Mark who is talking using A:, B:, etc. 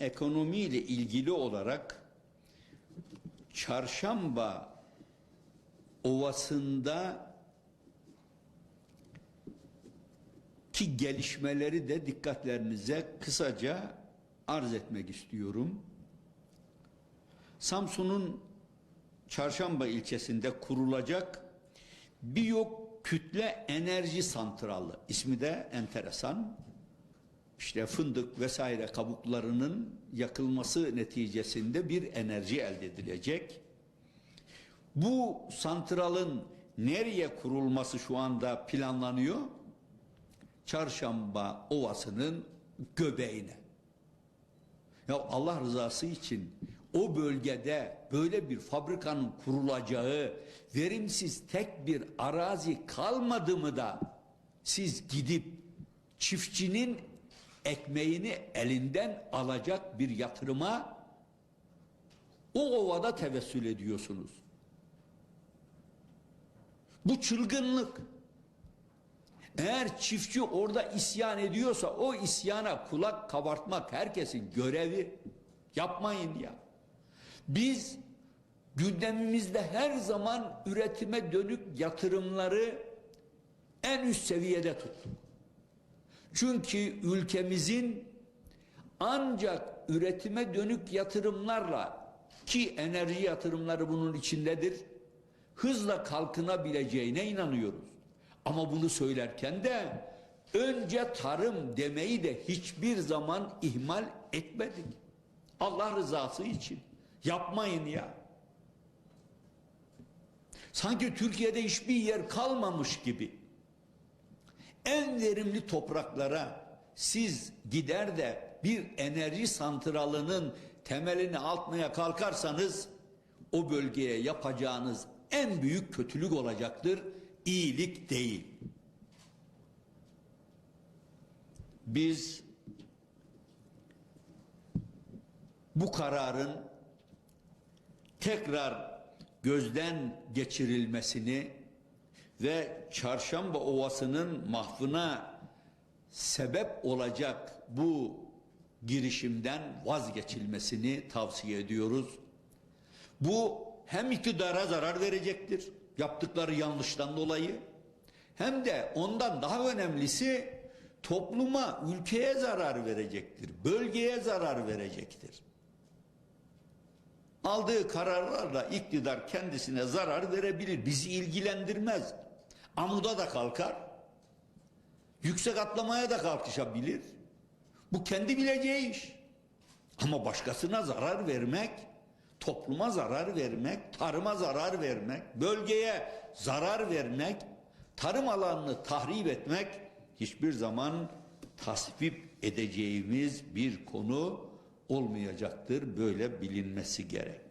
A: ekonomiyle ilgili olarak Çarşamba Ovası'nda ki gelişmeleri de dikkatlerinize kısaca arz etmek istiyorum. Samsun'un Çarşamba ilçesinde kurulacak biyok kütle enerji santralı ismi de enteresan. İşte fındık vesaire kabuklarının yakılması neticesinde bir enerji elde edilecek. Bu santralın nereye kurulması şu anda planlanıyor? Çarşamba Ovası'nın göbeğine. Ya Allah rızası için o bölgede böyle bir fabrikanın kurulacağı verimsiz tek bir arazi kalmadı mı da siz gidip çiftçinin ekmeğini elinden alacak bir yatırıma o ovada tevessül ediyorsunuz. Bu çılgınlık. Eğer çiftçi orada isyan ediyorsa o isyana kulak kabartmak herkesin görevi. Yapmayın ya. Biz gündemimizde her zaman üretime dönük yatırımları en üst seviyede tuttuk. Çünkü ülkemizin ancak üretime dönük yatırımlarla ki enerji yatırımları bunun içindedir hızla kalkınabileceğine inanıyoruz. Ama bunu söylerken de önce tarım demeyi de hiçbir zaman ihmal etmedik. Allah rızası için. Yapmayın ya. Sanki Türkiye'de hiçbir yer kalmamış gibi. En verimli topraklara siz gider de bir enerji santralının temelini atmaya kalkarsanız o bölgeye yapacağınız en büyük kötülük olacaktır. İyilik değil. Biz bu kararın tekrar gözden geçirilmesini ve Çarşamba Ovası'nın mahvına sebep olacak bu girişimden vazgeçilmesini tavsiye ediyoruz. Bu hem iktidara zarar verecektir yaptıkları yanlıştan dolayı hem de ondan daha önemlisi topluma, ülkeye zarar verecektir. Bölgeye zarar verecektir. Aldığı kararlarla iktidar kendisine zarar verebilir. Bizi ilgilendirmez. Amuda da kalkar. Yüksek atlamaya da kalkışabilir. Bu kendi bileceği iş. Ama başkasına zarar vermek, topluma zarar vermek, tarıma zarar vermek, bölgeye zarar vermek, tarım alanını tahrip etmek hiçbir zaman tasvip edeceğimiz bir konu olmayacaktır. Böyle bilinmesi gerek.